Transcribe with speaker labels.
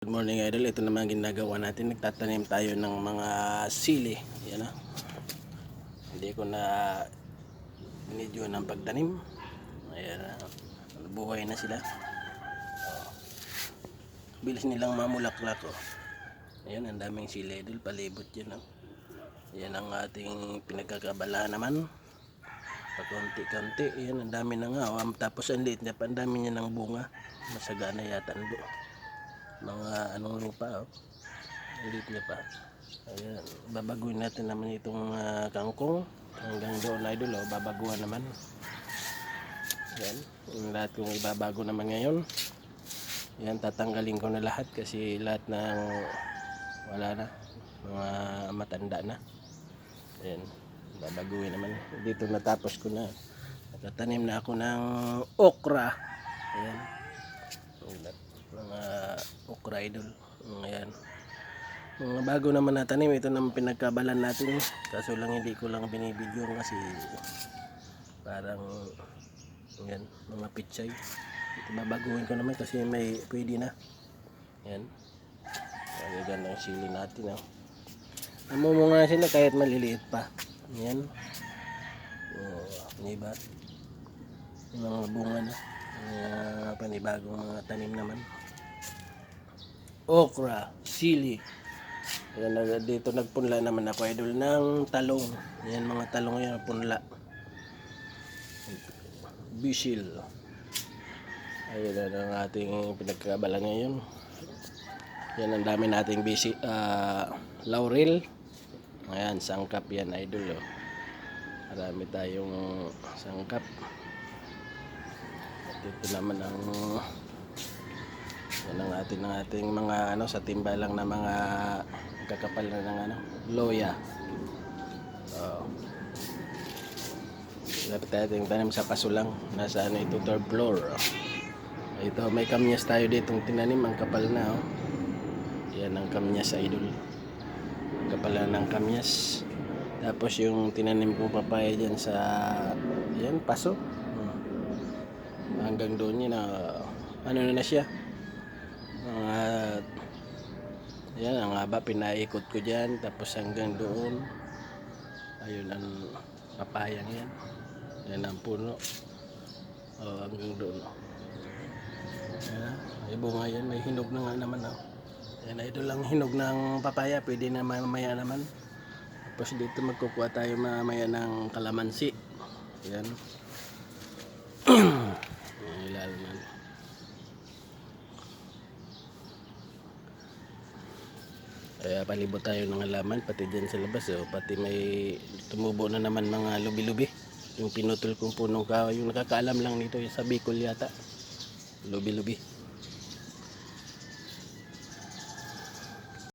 Speaker 1: Good morning idol, ito naman ginagawa natin. Nagtatanim tayo ng mga sili. Yan ah. Hindi ko na binidyo ng pagtanim. Ayan ah. Buhay na sila. Oh. Bilis nilang mamulaklak oh. Ayan, ang daming sili idol. Palibot yan oh. Yan ang ating pinagkakabala naman. Pagkunti-kunti, yan ang dami na nga. Oh. Tapos ang liit niya pa, ang dami niya ng bunga. Masagana yata ang do mga anong lupa oh. Ulit niya pa. Ayan, babaguhin natin naman itong ah, kangkong hanggang doon idol oh, babaguhan naman. Yan, yung lahat kong ibabago naman ngayon. Yan, tatanggalin ko na lahat kasi lahat ng wala na, mga matanda na. Ayan, babaguhin naman. Dito natapos ko na. Nakatanim na ako ng okra. Ayan. Ayan mga okra idol ayan. Mga bago naman natanim ito naman pinagkabalan natin. Kaso lang hindi ko lang binibidyo kasi parang ayan mga pichay ito babaguhin ko naman kasi may pwede na. Ayan. Ang ganda ng sili natin oh. namumunga sila kahit maliliit pa. Ayan. Oh, diba? Yung mga bunga na. Mga panibagong mga tanim naman okra, sili. Ayan, dito nagpunla naman ako idol ng talong. Ayan mga talong yan, punla. Bisil. Ayun na ang ating pinagkabala ngayon. Yan ang dami nating bisi, ah, laurel. Ayan, sangkap yan idol. Oh. Marami tayong sangkap. At ito naman ang yan ang ating, ng ating mga ano sa timba lang na mga kakapal na ng ano, loya. Oh. Dapat natin tanim sa paso lang. Nasa ano ito, third floor. Oh. Ito, may kamyas tayo ditong tinanim. Ang kapal na. Oh. Yan ang kamyas idol. Ang kapal na ng kamyas. Tapos yung tinanim ko papaya dyan sa yan, paso. Oh. Hanggang doon yun na ano na na siya mga yan ang haba pinaikot ko dyan tapos hanggang doon. Ayun ang papayang yan. Yan ang puno. O hanggang doon. Yan may bunga yan. May hinog na nga naman oh. yan ito lang hinog ng papaya. Pwede na mamaya naman. Tapos dito magkukuha tayo mamaya ng kalamansi. Yan. Ilalim Kaya palibot tayo ng halaman pati dyan sa labas oh. Pati may tumubo na naman mga lubi-lubi. Yung pinutol kong punong kahoy Yung nakakaalam lang nito yung sa Bicol yata. Lubi-lubi